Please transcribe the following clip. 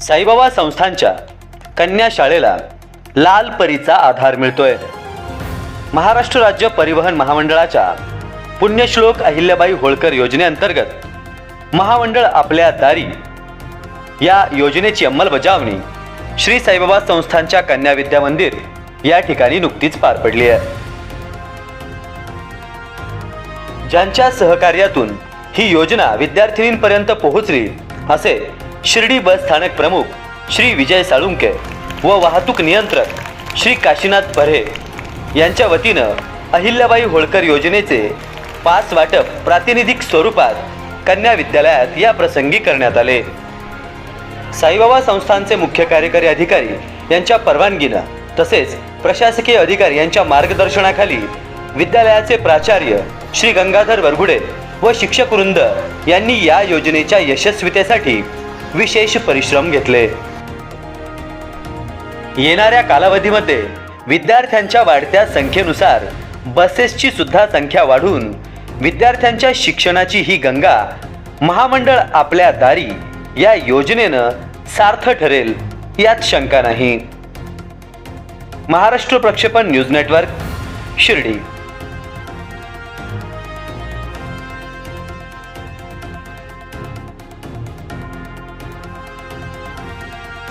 साईबाबा संस्थांच्या कन्या शाळेला लाल परीचा आधार मिळतोय. महाराष्ट्र राज्य परिवहन महामंडळाच्या पुण्यश्लोक अहिल्याबाई होळकर योजनेअंतर्गत महामंडळ आपल्या दारी या योजनेची अंमलबजावणी श्री साईबाबा संस्थांच्या कन्या विद्या मंदिर या ठिकाणी नुकतीच पार पडली आहे. ज्यांच्या सहकार्यातून ही योजना विद्यार्थिनींपर्यंत पोहोचली असे शिर्डी बस स्थानक प्रमुख श्री विजय साळुंके व वाहतूक नियंत्रक श्री काशीनाथ बर्हे यांच्या वतीनं अहिल्याबाई होळकर योजनेचे पास वाटप प्रातिनिधिक स्वरूपात कन्या विद्यालयात या प्रसंगी करण्यात आले. साईबाबा संस्थानचे मुख्य कार्यकारी अधिकारी यांच्या परवानगीनं तसेच प्रशासकीय अधिकारी यांच्या मार्गदर्शनाखाली विद्यालयाचे प्राचार्य श्री गंगाधर वरगुडे व शिक्षक वृंद यांनी या योजनेच्या यशस्वीतेसाठी विशेष परिश्रम घेतले. येणाऱ्या कालावधीमध्ये विद्यार्थ्यांच्या वाढत्या संख्येनुसार बसेसची सुद्धा संख्या वाढून विद्यार्थ्यांच्या शिक्षणाची ही गंगा महामंडळ आपल्या दारी या योजनेनं सार्थ ठरेल यात शंका नाही. महाराष्ट्र प्रक्षेपण न्यूज नेटवर्क शिर्डी.